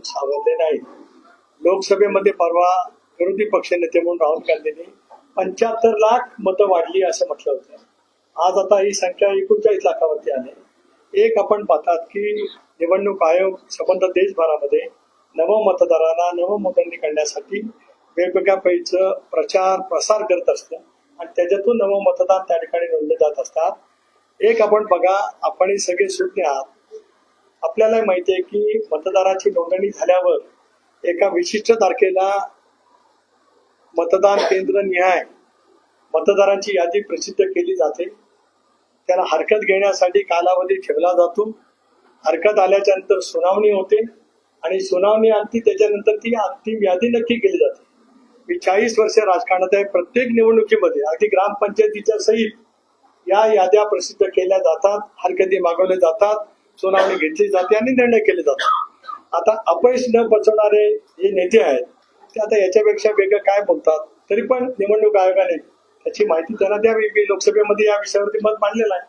अजून सावरले नाही लोकसभेमध्ये परवा विरोधी पक्षनेते म्हणून राहुल गांधींनी पंच्याहत्तर लाख मतं वाढली असं म्हटलं होतं. आज आता ही संख्या एकोणचाळीस लाखावरती आली. एक आपण पाहतात की निवडणूक आयोग संबंध देशभरामध्ये नव मतदारांना नव करण्यासाठी वेगवेगळ्या पैचं प्रचार प्रसार करत असतं आणि त्याच्यातून नव मतदार त्या ठिकाणी नोंदले जात असतात. एक आपण बघा आपण सगळे सुज्ञ आहात. आपल्याला माहिती आहे की मतदाराची नोंदणी झाल्यावर एका विशिष्ट तारखेला मतदान केंद्र निहाय मतदारांची यादी प्रसिद्ध केली जाते. त्याला हरकत घेण्यासाठी कालावधी ठेवला जातो. हरकत आल्याच्यानंतर सुनावणी होते आणि सुनावणी आणती त्याच्यानंतर ती अंतिम यादी नक्की केली जाते. मी चाळीस वर्ष राजकारणात आहे. प्रत्येक निवडणुकीमध्ये अगदी ग्रामपंचायतीच्या सहित या याद्या प्रसिद्ध केल्या जातात हरकती मागवल्या जातात. सुनावणी घेतली जाते आणि निर्णय केले जातात. आता अपयश न बचवणारे जे नेते आहेत ते आता याच्यापेक्षा वेगळं काय बोलतात? तरी पण निवडणूक आयोगाने त्याची माहिती त्यांना द्यावी. मी लोकसभेमध्ये या विषयावरती मत मांडलेलं आहे.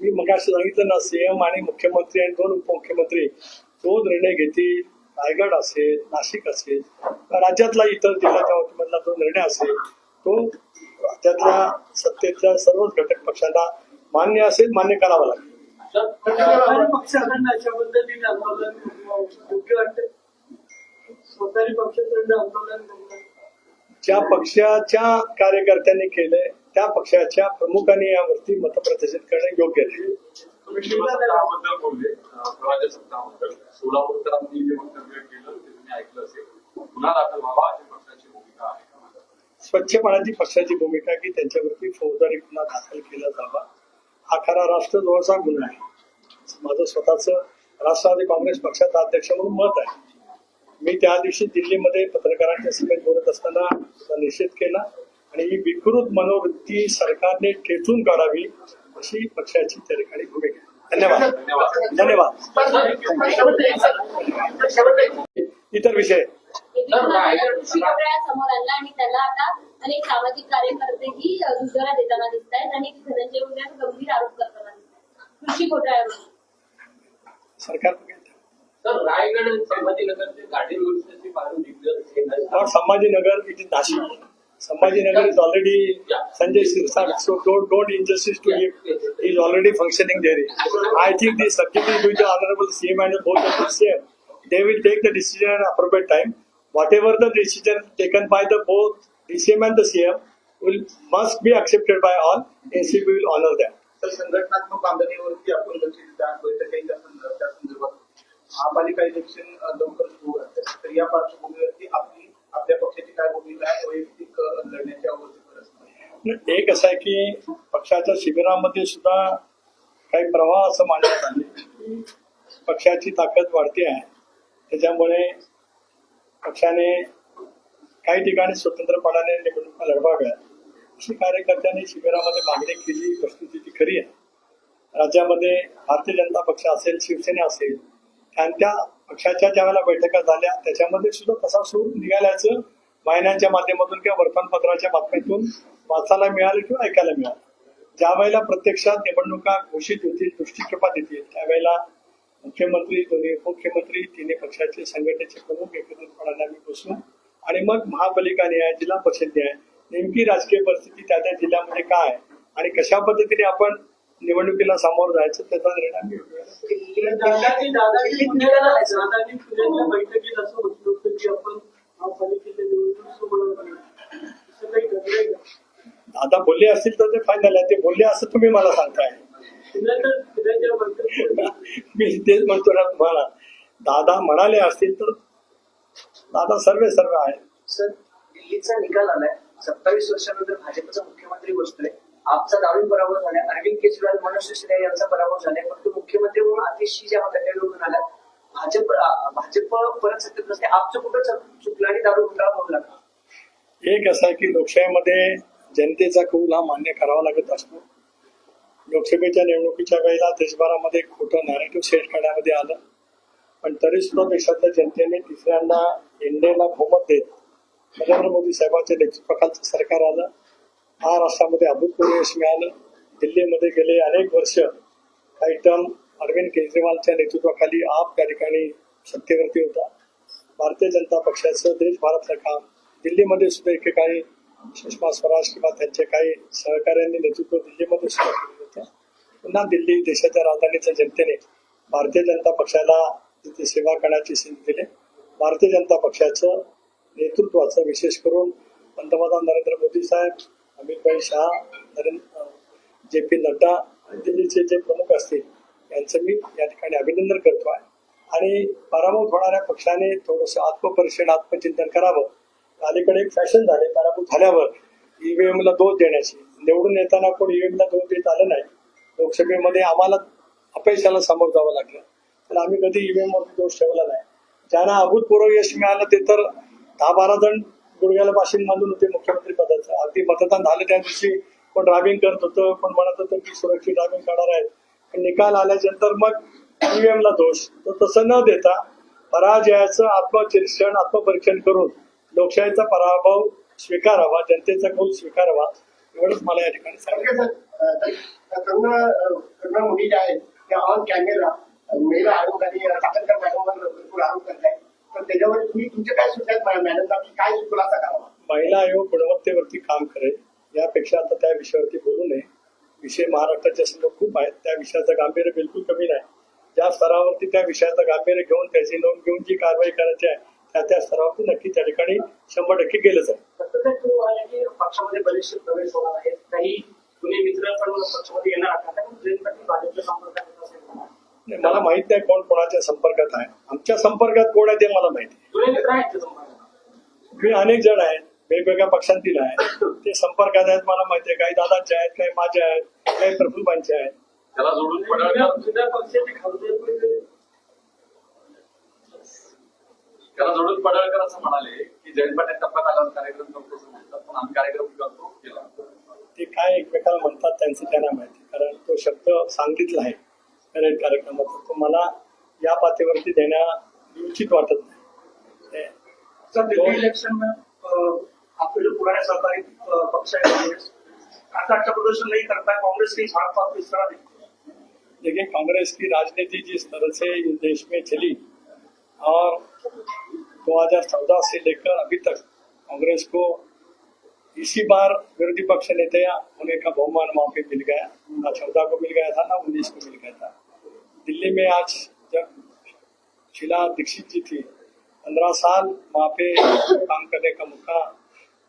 मी मग असं सांगितलं ना सीएम आणि मुख्यमंत्री आणि दोन उपमुख्यमंत्री जो निर्णय घेतील रायगड असेल नाशिक असेल राज्यातला इतर जिल्ह्याच्या वतीमधला जो निर्णय असेल तो राज्यातल्या सत्तेच्या सर्वच घटक पक्षांना मान्य असेल मान्य करावा लागेल. ज्या पक्षाच्या कार्यकर्त्यांनी केलंय त्या पक्षाच्या प्रमुखांनी यावरती मतप्रदर्शित करणं योग्य नाही. तुम्ही शिवसत्ताबद्दल बोलले सोलापूरकरांनी जे वक्तव्य केलं ते तुम्ही ऐकलं असेल. गुन्हा दाखल व्हावा अशी पक्षाची भूमिका आहे का? स्वच्छपणाची पक्षाची भूमिका की त्यांच्यावरती फौजदारी गुन्हा दाखल केला जावा हा खरा राष्ट्रद्रोहाचा गुन्हा आहे. माझं स्वतःच राष्ट्रवादी काँग्रेस पक्षाचा अध्यक्ष म्हणून मत आहे. मी त्या दिवशी दिल्लीमध्ये पत्रकारांच्या सभेत बोलत असताना त्याचा निषेध केला आणि ही विकृत मनोवृत्ती सरकारने ठेचून काढावी अशी पक्षाची त्या ठिकाणी भूमिका आहे. धन्यवाद. धन्यवाद. इतर विषय. आणि त्याला आता अनेक सामाजिक कार्यकर्ते ही दुसऱ्या देताना दिसत आहेत आणि धनंजय संभाजीनगर संभाजीनगर इथे Sambhajinagar is already Sanjay Sirsa so don't don't injustice to him is already functioning there I think the subject is with the honourable CM and both they will take the decision appropriate time Whatever the decision taken by the both DCM and the CM will, must be accepted by all. NCB will honor that. संघटनात्मक कामगिरीवरती आपण लक्ष संदर्भात महापालिका election लवकर सुरू आहे तर या पार्श्वभूमीवरती आपली आपल्या पक्षाची काय भूमिका आहे? वैयक्तिक लढण्याच्या एक असं आहे की पक्षाच्या शिबिरामध्ये सुद्धा काही प्रवाह असं मांडण्यात आले. पक्षाची ताकद वाढते आहे. त्याच्यामुळे पक्षाने काही ठिकाणी स्वतंत्रपणाने निवडणुका लढवाव्या अशी कार्यकर्त्यांनी शिबिरामध्ये मागणी केली. वस्तुस्थिती ती खरी आहे. राज्यामध्ये भारतीय जनता पक्ष असेल शिवसेना असेल आणि त्या पक्षाच्या ज्या वेळेला बैठका झाल्या त्याच्यामध्ये सुद्धा तसा सूर निघाल्याचं वाहिन्यांच्या माध्यमातून किंवा वर्तमानपत्राच्या बातमीतून वाचायला मिळालं किंवा ऐकायला मिळालं. ज्या वेळेला प्रत्यक्षात निवडणुका घोषित होतील दृष्टिक्षेपात येतील त्यावेळेला मुख्यमंत्री दोन्ही उपमुख्यमंत्री तिन्ही पक्षाचे संघटनेचे प्रमुख एकत्रितपणाने आम्ही बसू आणि मग महापालिका न्याय जिल्हा परिषद न्याय नेमकी राजकीय परिस्थिती त्या त्या जिल्ह्यामध्ये काय आहे? आणि कशा पद्धतीने आपण निवडणुकीला सामोरं जायचं त्याचा निर्णय आता बोलले असतील तर ते फायनल आहे. ते बोलले असं तुम्ही मला सांगताय. मी तेच म्हणतो ना तुम्हाला. दादा म्हणाले असतील तर दादा सर्वे सर्व आहे सर दिल्लीचा निकाल आलाय. सत्तावीस वर्षानंतर भाजपचा मुख्यमंत्री बसतोय. आपचा दारुण पराभव झालाय. अरविंद केजरीवाल मनोज सिन्हा यांचा पराभव झालाय. फक्त मुख्यमंत्री म्हणून आतिशी ज्या निवडून आल्या भाजप भाजप परत सत्तेत नसते. आपचं कुठं चुक- चुकलं आणि दारू घोटाळा होऊ लागला एक असं आहे की लोकशाहीमध्ये जनतेचा कौल हा मान्य करावा लागत असतो. लोकसभेच्या निवडणुकीच्या वेळेला देशभरामध्ये खोटं नॅरेटिव्ह सेट करण्यामध्ये आलं. पण तरी सुद्धा देशातल्या जनतेने तिसऱ्यांदा एनडीएला बहुमत देत नरेंद्र मोदी साहेबांच्या नेतृत्वाखालचं सरकार आलं. महाराष्ट्रामध्ये अभूतपूर्व यश मिळालं. दिल्लीमध्ये गेले अनेक वर्ष काही टर्म अरविंद केजरीवालच्या नेतृत्वाखाली आप त्या ठिकाणी सत्तेवरती होता. भारतीय जनता पक्षाचं देशभरातलं काम दिल्लीमध्ये सुद्धा एकेकाळी सुषमा स्वराज किंवा त्यांचे काही सहकाऱ्यांनी नेतृत्व दिल्लीमध्ये सुद्धा केलं. पुन्हा दिल्ली देशाच्या राजधानीच्या जनतेने भारतीय जनता पक्षाला तिथे सेवा करण्याची संधी दिली. भारतीय जनता पक्षाचं नेतृत्वाचं विशेष करून पंतप्रधान नरेंद्र मोदी साहेब अमित भाई शहा नरेंद्र जे पी नड्डा आणि दिल्लीचे जे प्रमुख असतील यांचं मी या ठिकाणी अभिनंदन करतो आहे. आणि पराभूत होणाऱ्या पक्षाने थोडंसं आत्मपरीक्षण आत्मचिंतन करावं. अलीकडे एक फॅशन झाले पराभूत झाल्यावर ईव्हीएम ला दोष देण्याची. निवडून येताना कोण ईव्हीएम ला दोष देत आलं नाही लोकसभेमध्ये आम्हाला अपयशाला सामोरं जावं लागलं. तर आम्ही कधी ईव्हीएम वरती दोष ठेवला नाही. ज्यांना अभूतपूर्व यश मिळालं ते तर दहा बारा जण गुडघ्याला बाशिंग बांधून होते मुख्यमंत्री पदाचं. अगदी मतदान झालं त्या दिवशी कोण ड्रायव्हिंग करत होतं कोण म्हणत होतं की सुरक्षित ड्रायव्हिंग करणार आहेत. पण निकाल आल्याच्यानंतर मग ईव्हीएमला दोष. तर तसं न देता पराजयाचं आत्मचिरक्षण आत्मपरीक्षण करून लोकशाहीचा पराभव स्वीकारावा जनतेचा कौल स्वीकारावा एवढंच मला या ठिकाणी सांगितलं तरुण तरुण मुली ज्या आहेत त्या ऑन कॅमेरा महिला आरोप आणि साखरकर मॅडमवर भरपूर आरोप करताय तर त्याच्यावर तुम्ही तुमचे काय काय खुलासा करावा? महिला आयोग गुणवत्तेवरती काम करेल. यापेक्षा आता त्या विषयावरती बोलू नये. विषय महाराष्ट्राच्या समोर खूप आहेत. त्या विषयाचं गांभीर्य बिलकुल कमी नाही. ज्या स्तरावरती त्या विषयाचं गांभीर्य घेऊन त्याची नोंद घेऊन जी कारवाई करायची आहे त्या त्या स्तरावरती नक्की त्या ठिकाणी शंभर टक्के केलं जाईल. पक्षामध्ये बरेचसे प्रवेश होणार आहेत. काही जुने मित्र पण पक्षामध्ये येणार आहेत? मला माहीत नाही कोण कोणाच्या संपर्कात आहे. आमच्या संपर्कात कोण आहे ते मला माहिती मी अनेक जण आहेत वेगवेगळ्या पक्षांतील आहेत. ते संपर्कात आहेत मला माहिती आहे. काही दादांचे आहेत काही माझे आहेत काही प्रफुल्लांचे आहेत. त्याला जोडून त्याला जोडून पडळकर असं म्हणाले की जयंत पाटील टप्प्यात आल्यावर कार्यक्रम करतो असं म्हणतात पण आम्ही कार्यक्रम करतो केला. ते काय एकमेकाला म्हणतात त्यांचं त्यांना माहिती. कारण तो शब्द सांगितला आहे. करेल कार्यक्रमात. तो मला या पातळीवरती देण्या उचित वाटत नाही. इलेक्शन आपके जो पुराने सरकारी पक्ष है कांग्रेस. अच्छा अच्छा प्रदर्शन नहीं करता है कांग्रेस की हाथ पात इस तरह देखिए कांग्रेस की राजनीति जिस तरह से इस देश में चली और 2014 से लेकर अभी तक कांग्रेस को इसी बार विरोधी पक्ष नेता उन्हें का बहुमान माफी मिल गया। ना चौदह को मिल गया था ना उन्नीस को मिल गया था। दिल्ली में आज जब शिला दीक्षित जी थी पंद्रह साल वहाँ पे काम करने का मौका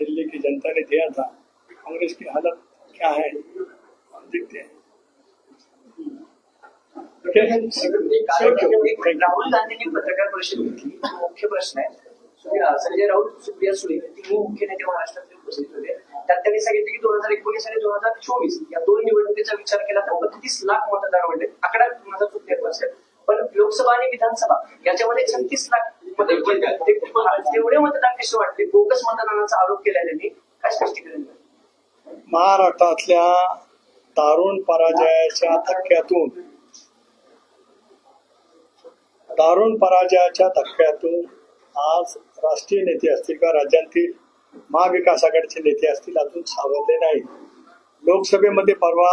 दिल्ली की जनता ने दिया था। कांग्रेस की हालत क्या है? हम देखते हैं। राहुल गांधी ने पत्रकार परिषद घेतली मुख्य प्रश्न आहे संजय राऊत सुप्रिया सुळे तिन्ही मुख्य नेते महाराष्ट्रातले उपस्थित होते त्यात त्यांनी सांगितले की दोन हजार एकोणीस आणि दोन हजार चोवीस या दोन निवडणुकीचा विचार केला तर बत्तीस लाख मतदार वाढले आकडा माझा चुकलेला असेल. पण लोकसभा आणि विधानसभा याच्यामध्ये छत्तीस लाख मतदार तेवढे मतदार कसे वाटले? बोगस मतदानाचा आरोप केला त्यांनी. काय स्पष्टीकरण? महाराष्ट्रातल्या दारुण पराजयाच्या धक्क्यातून दारुण पराजयाच्या धक्क्यातून आज राष्ट्रीय नेते असतील किंवा राज्यांतील महाविकास आघाडीचे नेते असतील अजून सावरले नाही लोकसभेमध्ये परवा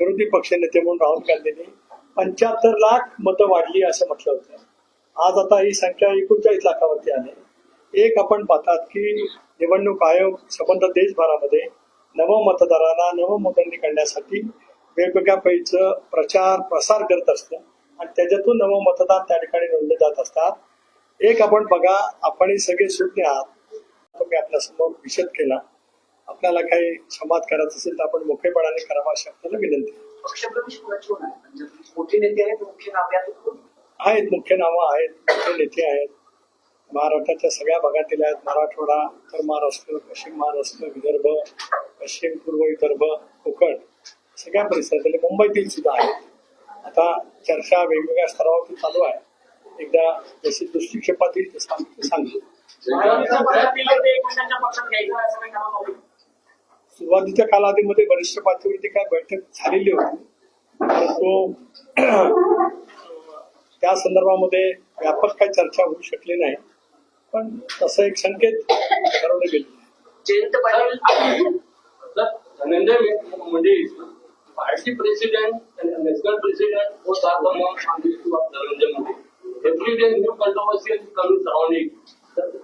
विरोधी पक्ष नेते म्हणून राहुल गांधींनी पंच्याहत्तर लाख मतं वाढली असं म्हटलं होतं. आज आता ही संख्या एकोणचाळीस लाखावरती आली एक आपण पाहतात की निवडणूक आयोग संबंध देशभरामध्ये नव मतदारांना नव करण्यासाठी वेगवेगळ्या पैचं प्रचार प्रसार करत असतं आणि त्याच्यातून नव मतदान त्या ठिकाणी नोंदले जात असतात. एक आपण बघा आपण सगळे सुज्ञ आहात. तुम्ही आपल्यासमोर विषद केला. आपल्याला काही संवाद करायचा असेल तर आपण मोकळेपणाने करावा अशी आपल्याला विनंती म्हणजे आहेत मुख्य नावे आहेत मुख्य नेते आहेत. महाराष्ट्राच्या सगळ्या भागातील आहेत. मराठवाडा उत्तर महाराष्ट्र पश्चिम महाराष्ट्र विदर्भ पश्चिम पूर्व विदर्भ कोकण सगळ्या परिसरातील मुंबईतील सुद्धा आहेत. आता चर्चा वेगवेगळ्या स्तरावरती चालू आहे. एकदा जशी दृष्टिक्षेपात येईल तसं आम्ही ते सांगू सुरुवातीच्या कालावधीमध्ये वरिष्ठ पातळीवरती काय बैठक झालेली होती. परंतु त्या संदर्भामध्ये व्यापक काही चर्चा होऊ शकली नाही. पण तसं एक संकेत ठरवले गेले. जयंत पाटील. जर Dhananjay Munde. both are the monks on the issue of Narendra Modi. Every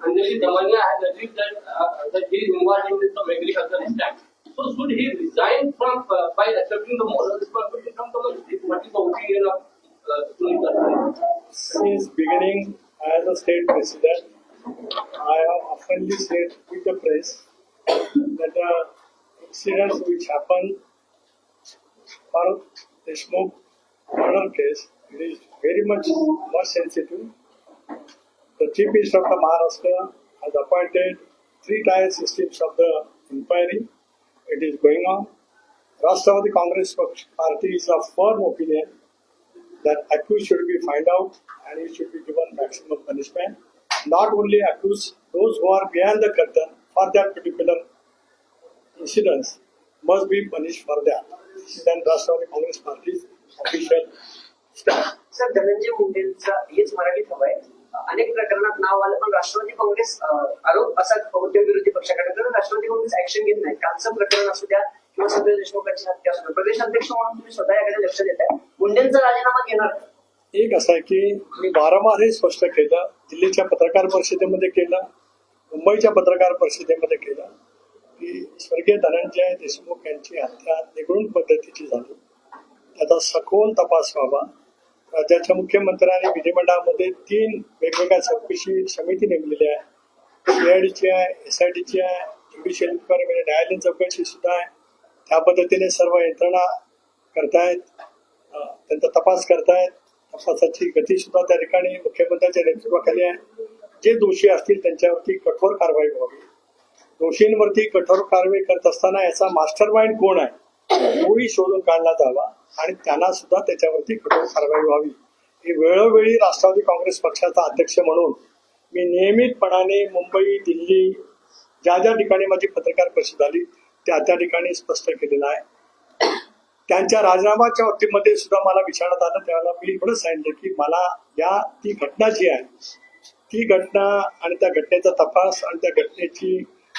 Anjali Damania has alleged that, uh, that he is involved in some agricultural scam. So should he resign from, uh, by accepting the moral responsibility from the? What is the opinion of uh, Since beginning as a state president, I have oftenly said with the press that the incidents which happened for Deshmukh murder case, it is very much more sensitive. The Chief Minister of the Maharashtra has appointed three tier systems of the inquiry. It is going on. Rashtravari Congress Party is of firm opinion that accused should be found out and he should be given maximum punishment. Not only accused, those who are behind the curtain for that particular incidents must be punished for that. This is then Rashtravari Congress Party's official stand. Sir Dhananjay मुंडेंचा हेच मराठीत हवं आहे अनेक प्रकरणात नाव आलं पण राष्ट्रवादी काँग्रेस आरोप असा होते विरोधी पक्षाकडे तर राष्ट्रवादी काँग्रेस ऍक्शन घेत नाही. कालचं प्रकरण असू द्या किंवा संजय देशमुखांची हत्या असू द्या. प्रदेश अध्यक्ष म्हणून तुम्ही स्वतः याकडे लक्ष देत आहे. मुंडेंचा राजीनामा घेणार. एक असं आहे की मी वारंवार हे स्पष्ट केलं. दिल्लीच्या पत्रकार परिषदेमध्ये केलं. मुंबईच्या पत्रकार परिषदेमध्ये केलं. की स्वर्गीय धनंजय देशमुख यांची हत्या निगडून पद्धतीची झाली. त्याचा सखोल तपास व्हावा. राज्याच्या मुख्यमंत्र्यांनी विधिमंडळामध्ये तीन वेगवेगळ्या चौकशी समिती नेमलेली आहे. सीआयडीची आहे एसआयडीची आहे ज्युडिशियल इन्क्वायरी म्हणजे न्यायालयीन चौकशी सुद्धा आहे. त्या पद्धतीने सर्व यंत्रणा करतायत त्यांचा तपास करतायत. तपासाची गती सुद्धा त्या ठिकाणी मुख्यमंत्र्यांच्या नेतृत्वाखाली आहे. जे दोषी असतील त्यांच्यावरती कठोर कारवाई व्हावी. दोषींवरती कठोर कारवाई करत असताना याचा मास्टर माइंड कोण आहे? तोही शोधून काढला जावा आणि त्यांना सुद्धा त्याच्यावरती कठोर कारवाई व्हावी. ही वेळोवेळी राष्ट्रवादी काँग्रेस पक्षाचा अध्यक्ष म्हणून मी नियमितपणाने मुंबई दिल्ली ज्या ज्या ठिकाणी माझी पत्रकार परिषद झाली त्या त्या ठिकाणी स्पष्ट केलेलं आहे. त्यांच्या राजीनामाच्या बाबतीमध्ये सुद्धा मला विचारण्यात आलं. त्यावेळेला मी एवढं सांगितलं की मला या ती घटना जी आहे ती घटना आणि त्या घटनेचा तपास आणि त्या घटनेची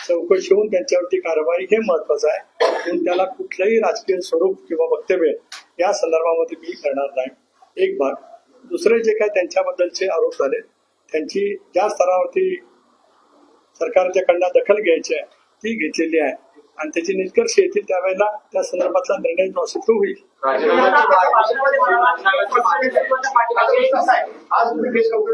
चौकशी होऊन त्यांच्यावरती कारवाई हे महत्वाचं आहे. म्हणून त्याला कुठलंही राजकीय स्वरूप किंवा वक्तव्य या संदर्भामध्ये मी करणार नाही. एक भाग. दुसरे जे काय त्यांच्याबद्दलचे आरोप झाले त्यांची ज्या स्तरावरती सरकारच्याकडनं दखल घ्यायची आहे ती घेतलेली आहे. आणि त्याचे निष्कर्ष येतील त्यावेळेला त्या संदर्भातला निर्णय जो असेल तो होईल. आज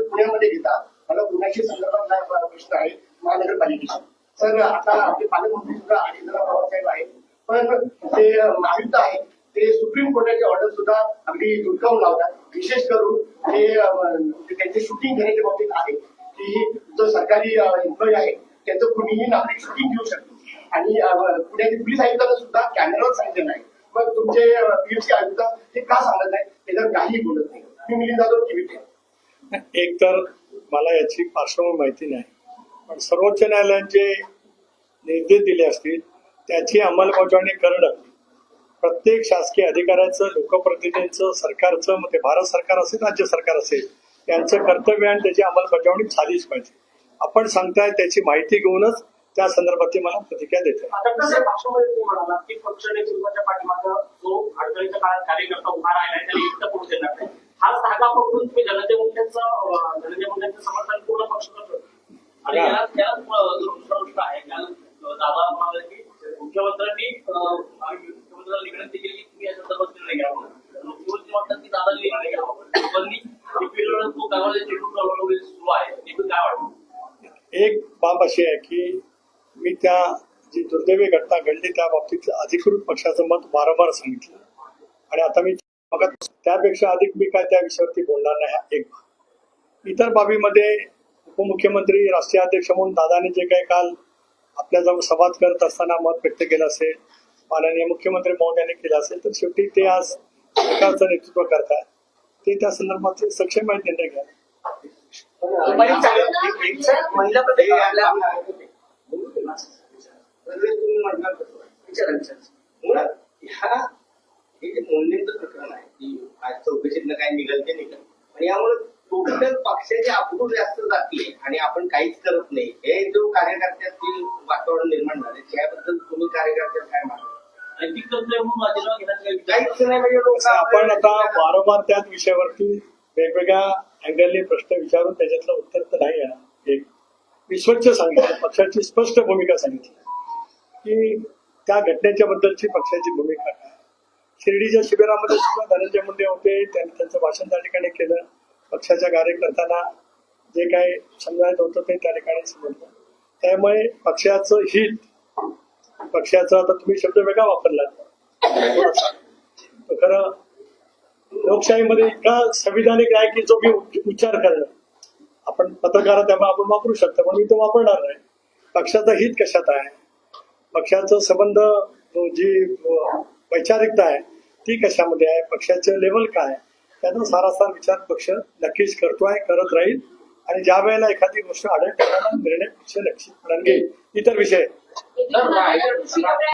पुण्यामध्ये घेता. मला पुण्याशी संदर्भात प्रश्न आहे. महानगरपालिकेशी. सर आता आपले पालकमंत्री सुद्धा आणि बाबासाहेब आहेत. पण ते आयुक्त आहेत ते सुप्रीम कोर्टाचे ऑर्डर सुद्धा अगदी धुडकावून लावतात. विशेष करून ते त्यांचे शूटिंग करायच्या बाबतीत आहे की जो सरकारी एम्प्लॉई आहे त्याचं कुणीही नागरिक शूटिंग घेऊ शकतो आणि पुण्याचे पोलीस आयुक्तांना सुद्धा कॅमेरावर सांगितलं नाही. मग तुमचे पीएमसी आयुक्त ते का सांगत नाही? त्याच्यावर काहीही बोलत नाही. मी मिलिंद जाधव टीव्ही एक तर मला याची पार्श्वभूमी माहिती नाही. पण सर्वोच्च न्यायालयाचे निर्देश दिले असतील त्याची अंमलबजावणी करणं. प्रत्येक शासकीय अधिकाऱ्याचं लोकप्रतिनिधींचं सरकारचं मग ते भारत सरकार असेल राज्य सरकार असेल यांचं कर्तव्य आणि त्याची अंमलबजावणी झालीच पाहिजे. आपण सांगताय त्याची माहिती घेऊनच त्या संदर्भातली मला प्रतिक्रिया देते नाही? हा धागा पकडून तुम्ही धनंजय मुंडेंचं धनंजय मुंडेचं समर्थन पूर्ण पक्ष करतो आणि आहे. दादा म्हणाले की मुख्यमंत्र्यांनी मुख्यमंत्र्यांना विनंती केली की तुम्ही या संदर्भात निर्णय घ्यावा मुख्यमंत्री म्हणतात की दादा निर्णय घ्यावा तो सुरू आहे. काय वाटतं एक बाब अशी आहे की मी त्या जी दुर्दैवी घटना घडली त्या बाबतीत अधिकृत पक्षाचं मत वारंवार सांगितलं. आणि आता मी त्यापेक्षा अधिक मी काय त्या विषयावरती बोलणार नाही एक इतर बाबीमध्ये उपमुख्यमंत्री राष्ट्रीय अध्यक्ष म्हणून दादाने जे काही काल आपल्याजवळ संवाद करत असताना मत व्यक्त केलं असेल माननीय मुख्यमंत्री महोदयाने केलं असेल तर शेवटी ते आज सरकारचं नेतृत्व करतात ते त्या संदर्भात सक्षम आहेत निर्णय घ्या मुळात ह्या हे जे प्रकरण आहे की आज चौकशीतनं काय निघाल ते निघाल. आणि यामुळे टोटल पक्षाचे अप्रूव्ह जास्त जातले आणि आपण काहीच करत नाही. हे जो कार्यकर्त्यातील वातावरण निर्माण झाले त्याबद्दल तुम्ही कार्यकर्त्यात काय नाही. म्हणजे आपण आता वारंवार त्याच विषयावरती वेगवेगळ्या अँगलने प्रश्न विचारून त्याच्यातलं उत्तर तर नाही आहे. एक मी स्वच्छ सांगितलं पक्षाची स्पष्ट भूमिका सांगितली. की त्या घटनेच्या बद्दलची पक्षाची भूमिका काय? शिर्डीच्या शिबिरामध्ये सुद्धा धनंजय मुंडे होते त्यांनी त्यांचं भाषण त्या ठिकाणी केलं. पक्षाच्या कार्यकर्त्यांना जे काही समजायचं होतं ते त्या ठिकाणी समजलं. त्यामुळे पक्षाचं हित पक्षाचा आता तुम्ही शब्द वेगळा वापरला. खरं लोकशाहीमध्ये इतका संविधानिक आहे की जो मी उच्चार करणं आपण पत्रकार त्यामुळे आपण वापरू शकतो पण मी तो वापरणार नाही. पक्षाचं हित कशात आहे? पक्षाचं संबंध जी वैचारिकता आहे ती कशामध्ये आहे? पक्षाचं लेवल काय त्याचा सारासार विचार पक्ष नक्कीच करतोय करत राहील. आणि ज्या वेळेला एखादी गोष्ट आढळ करताना निर्णय पक्ष लक्षितपणे घेईल इतर विषय.